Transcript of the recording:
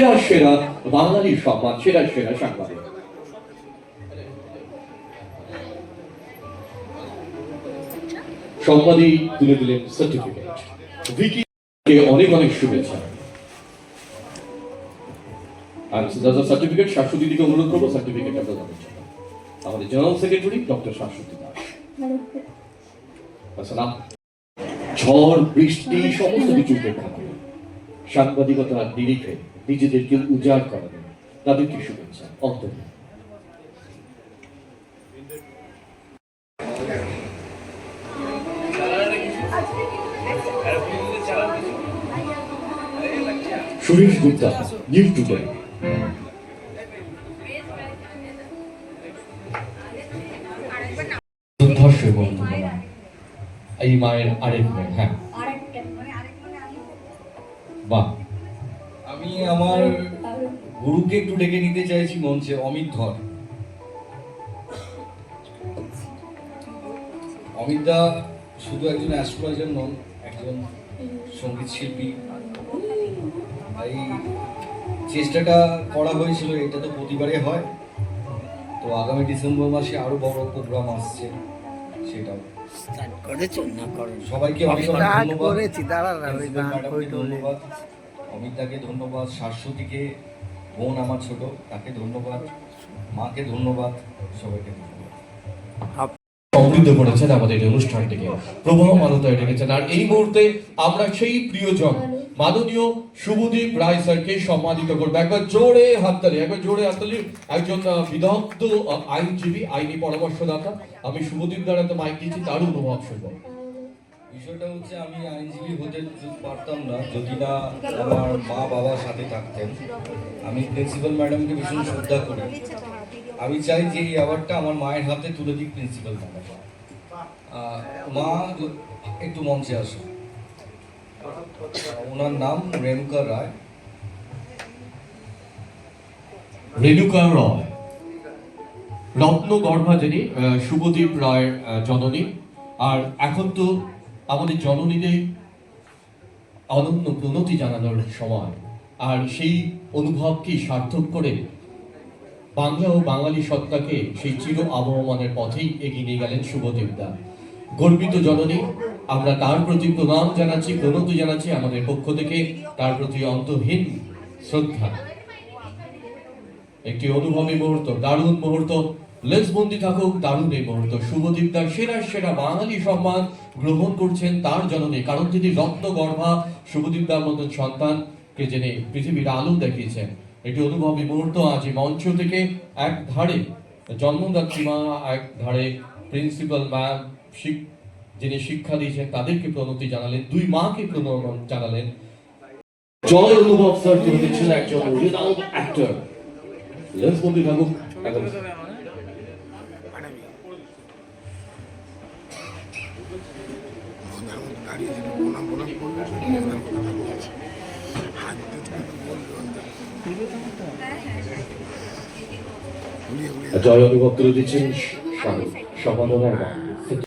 সেরা সেরা বাঙালি সম্মান সেরা সেরা সাংবাদিক। সম্মানই তুলে দিলেন সার্টিফিকেট ভিকিকে অনেক অনেক শুভেচ্ছা। আর দাদা সার্টিফিকেট শাশ্বতী দিকে অনুরোধ করব সার্টিফিকেটটা প্রদানের জন্য আমাদের general secretary doctor Shashwati Das. ঝড় বৃষ্টি সমস্ত কিছু উপেক্ষা করে। সাংবাদিকতার নিরিখে নিজেদেরকে উজাড় করানো তাদেরকে শুভেচ্ছা। অন্তর সুরেশ গুপ্তা এই মায়ের আরেক মেয়ে হ্যাঁ। বাহ। আমি আমার গুরুকে একটু ডেকে নিতে চাইছি মঞ্চে, অমিত ধর। অমিত দা শুধু একজন অ্যাস্ট্রোলজার নন, একজন সংগীত শিল্পী। এই চেষ্টাটা করা হয়েছিল, এটা তো প্রতিবারে হয়। তো আগামী ডিসেম্বর মাসে আরও বড় প্রোগ্রাম আসছে। সেটাও। স্টার্ট করেছ না করো? সবাইকে অনেক অনেক ধন্যবাদ। করেছি দাঁড়া ওই গান ম্যাডামকে ধন্যবাদ। অমিতাকে ধন্যবাদ শাশ্বতীকে বোন আমার ছোট তাকে ধন্যবাদ মাকে ধন্যবাদ সবাইকে ধন্যবাদ। সমৃদ্ধ করেছেন আমাদের এই অনুষ্ঠানটিকে। প্রবাহমানতায় রেখেছেন। আর এই মুহূর্তে আমরা সেই প্রিয়জন, মাননীয় শুভদীপ রায় স্যারকে সম্মানিত করব। একবার জোরে হাততালি একবার জোরে হাততালি একজন বিদগ্ধ আইনজীবী, আইনি পরামর্শদাতা। আমি শুভদীপ দ্বারা তো মাইক দিচ্ছি তারও অনুভব শুনব। বিষয়টা হচ্ছে, আমি আইনজীবী হতে পারতাম না, যদি না আমার মা বাবা সাথে থাকতেন। আমি প্রিন্সিপাল ম্যাডামকে ভীষণ শ্রদ্ধা করি। আমি চাই যে এই অ্যাওয়ার্ডটা আমার মায়ের হাতে তুলে দিক প্রিন্সিপাল ম্যাডাম। মা, একটু মঞ্চে আসুন। ওনার নাম রেণুকা রায়। রেণুকা রয়। রত্ন গর্ভা যিনি শুভদীপ রায়ের জননী। আর এখন তো আমাদের জননীদের অনন্য প্রণতি জানানোর সময়। আর সেই অনুভবকে সার্থক করে বাংলা ও বাঙালি সত্তাকে সেই চির আবহমানের পথেই এগিয়ে নিয়ে গেলেন শুভদীপ দা গর্বিত জননী, আমরা তার প্রতি প্রণাম জানাচ্ছি প্রণতি জানাচ্ছি আমাদের পক্ষ থেকে, তার প্রতি অন্তহীন শ্রদ্ধা। একটি অনুভবী মুহূর্ত, দারুণ মুহূর্ত। লেন্সবন্দি থাকুক, দারুণ এই মুহূর্ত। শুভদীপ দার সেরা সেরা বাঙালি সম্মান গ্রহণ করছেন তার জননী, কারণ তিনি রত্ন গর্ভা শুভদীপ দার মতন সন্তানকে জেনে পৃথিবীর আলো দেখিয়েছেন। একটি অনুভবী মুহূর্ত আজ এই মঞ্চ থেকে এক ধারে জন্মদাত্রী মা এক ধারে প্রিন্সিপাল ম্যাম যিনি শিক্ষা দিয়েছেন, তাদেরকে প্রণতি জানালেন, দুই মাকে প্রণতি জানালেন। জয় অনুভব স্যার তিনি একজন অ্যাক্টর লেন্সবন্দি থাকুক এখন জয় অভিভক্ত দিচ্ছেন সম্পাদনার